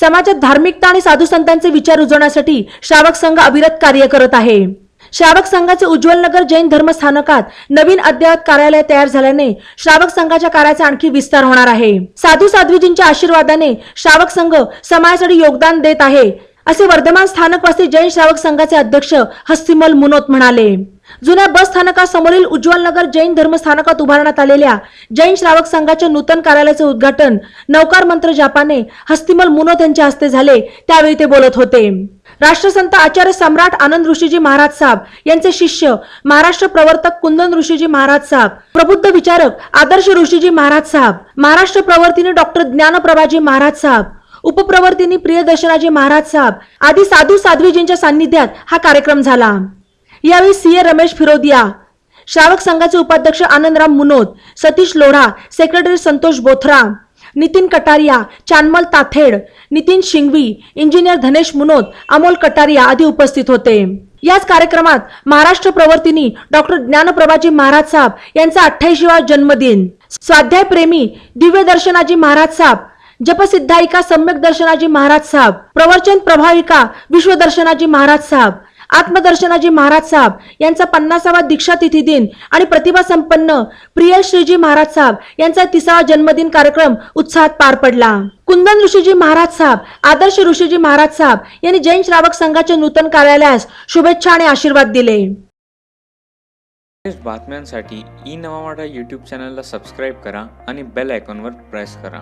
समाजात धार्मिकता आणि साधू संतांचे विचार रुजवण्यासाठी श्रावक संघ अविरत कार्य करत आहे. श्रावक संघाचे उज्ज्वल नगर जैन धर्म स्थानकात नवीन अद्ययावत कार्यालय तयार झाल्याने श्रावक संघाच्या कार्याचा आणखी विस्तार होणार आहे. साधू साध्वीजींच्या आशीर्वादाने श्रावक संघ समाजासाठी योगदान देत आहे असे वर्धमान स्थानकवासी जैन श्रावक संघाचे अध्यक्ष हस्तिमल मुनोत म्हणाले. जुन्या बस स्थानकासमोरील उज्ज्वल नगर जैन धर्म स्थानकात उभारण्यात आलेल्या जैन श्रावक संघाच्या नूतन कार्यालयाचे उद्घाटन नौकार मंत्र जापाने हस्तिमल मुनोत यांच्या हस्ते झाले त्यावेळी ते बोलत होते. राष्ट्रसंत आचार्य सम्राट आनंद ऋषीजी महाराज साहेब यांचे शिष्य महाराष्ट्र प्रवर्तक कुंदन ऋषीजी महाराज साहेब प्रबुद्ध विचारक आदर्श ऋषीजी महाराज साहेब महाराष्ट्र प्रवर्तिनी डॉक्टर ज्ञानप्रभाजी महाराज साहेब उपप्रवर्तिनी प्रियदर्शनाजी महाराज साहेब आदी साधू साध्वीजींच्या सान्निध्यात हा कार्यक्रम झाला. यावेळी सीए रमेश फिरोदिया श्रावक संघाचे उपाध्यक्ष आनंदराम मुनोद सतीश लोढा सेक्रेटरी संतोष बोथरा नितीन कटारिया चानमल ताथेड नितीन शिंगवी इंजिनियर धनेश मुनोद अमोल कटारिया आदी उपस्थित होते. याच कार्यक्रमात महाराष्ट्र प्रवर्तिनी डॉक्टर ज्ञानप्रभाजी महाराज साहेब यांचा अठ्ठ्याऐंशीवा जन्मदिन. स्वाध्याय प्रेमी दिव्य दर्शनाजी महाराज साहेब जपसिद्धायिका सम्यक दर्शनाजी महाराज साहेब प्रवचन प्रभाविका विश्वदर्शनाजी महाराज साहेब आत्मदर्शनाजी महाराज साहेब यांचा पन्नासावा दीक्षा तिथी दिन आणि प्रतिभा संपन्न प्रिय श्रीजी महाराज साहेब यांचा तिसावा जन्मदिन कार्यक्रम उत्साहात पार पडला. कुंदन ऋषीजी महाराज साहेब आदर्श ऋषीजी महाराज साहेब यांनी जैन श्रावक संघाच्या नूतन कार्यालयास शुभेच्छा आणि आशीर्वाद दिले. बातम्यांसाठी ई नवा यूट्यूब चॅनलला सबस्क्राईब करा आणि बेल आयकॉनवर प्रेस करा.